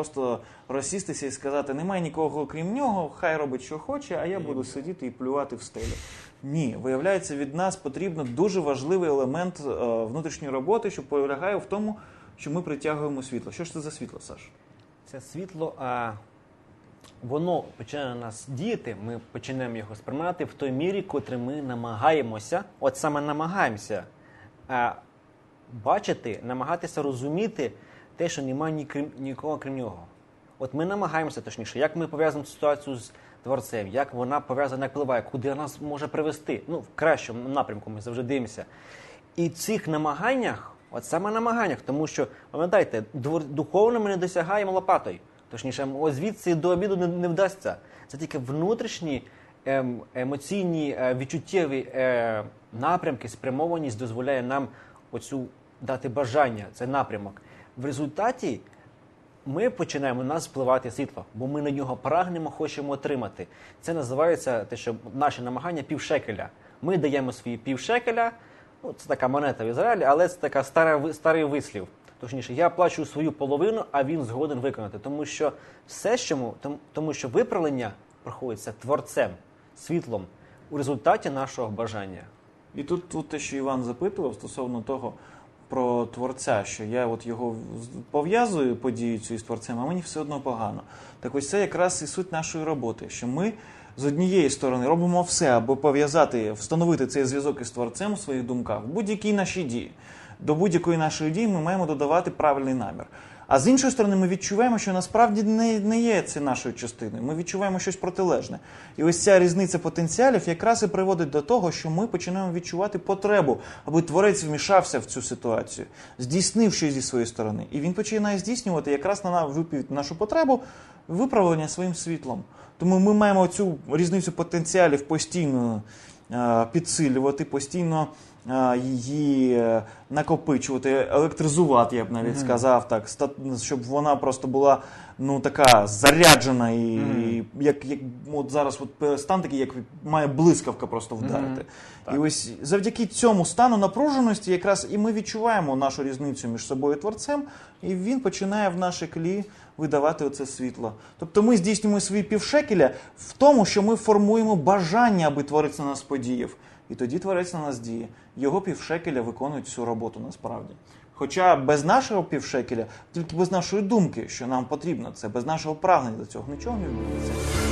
просто розсістися і сказати, немає нікого крім нього, хай робить, що хоче, а я буду сидіти і плювати в стелю. Ні, виявляється, від нас потрібно дуже важливий елемент е, внутрішньої роботи, що полягає в тому, що ми притягуємо світло. Що ж це за світло, Саш? Це світло, а, воно починає на нас діяти, ми починаємо його сприймати в той мірі, котрі ми намагаємося, от саме намагаємося бачити, намагатися розуміти те, що немає ні крім, нікого крім нього. От ми намагаємося точніше, як ми пов'язуємо ситуацію з творцем, як вона пов'язана, як впливає, куди вона нас може привести. Ну, в кращому напрямку ми завжди дивимося. І в цих намаганнях, от саме намаганнях, тому що, пам'ятайте, духовно ми не досягаємо лопатою. Точніше, ось звідси до обіду не, не вдасться. Це тільки внутрішні ем, емоційні е, відчуттєві е, напрямки, спрямованість дозволяє нам оцю дати бажання, це напрямок. В результаті ми починаємо нас впливати світло, бо ми на нього прагнемо, хочемо отримати. Це називається те, що наші намагання півшекеля. Ми даємо свої півшекеля. Ну, це така монета в Ізраїлі, але це така стара старий вислів. Точніше, я плачу свою половину, а він згоден виконати. Тому що все, що му- тому, тому що виправлення проходиться творцем, світлом у результаті нашого бажання. І тут, тут те, що Іван запитував стосовно того про творця, що я от його пов'язую подію цю із творцем, а мені все одно погано. Так ось це якраз і суть нашої роботи, що ми з однієї сторони робимо все, аби пов'язати, встановити цей зв'язок із творцем у своїх думках в будь-якій нашій дії. До будь-якої нашої дії ми маємо додавати правильний намір. А з іншої сторони, ми відчуваємо, що насправді не, не є це нашою частиною. Ми відчуваємо щось протилежне. І ось ця різниця потенціалів якраз і приводить до того, що ми починаємо відчувати потребу, аби творець вмішався в цю ситуацію, здійснив щось зі своєї сторони. І він починає здійснювати якраз на нашу потребу виправлення своїм світлом. Тому ми маємо цю різницю потенціалів постійно е, підсилювати, постійно її е, накопичувати, електризувати, я б навіть сказав так, щоб вона просто була ну така заряджена і, і як, як от зараз от стан такий, як має блискавка просто вдарити. І ось завдяки цьому стану напруженості, якраз і ми відчуваємо нашу різницю між собою і творцем, і він починає в наше клі видавати оце світло. Тобто ми здійснюємо свої півшекеля в тому, що ми формуємо бажання, аби творець на нас подіяв. І тоді творець на нас діє. Його півшекеля виконують всю роботу насправді. Хоча без нашого півшекеля, тільки без нашої думки, що нам потрібно це, без нашого прагнення до цього нічого не відбудеться.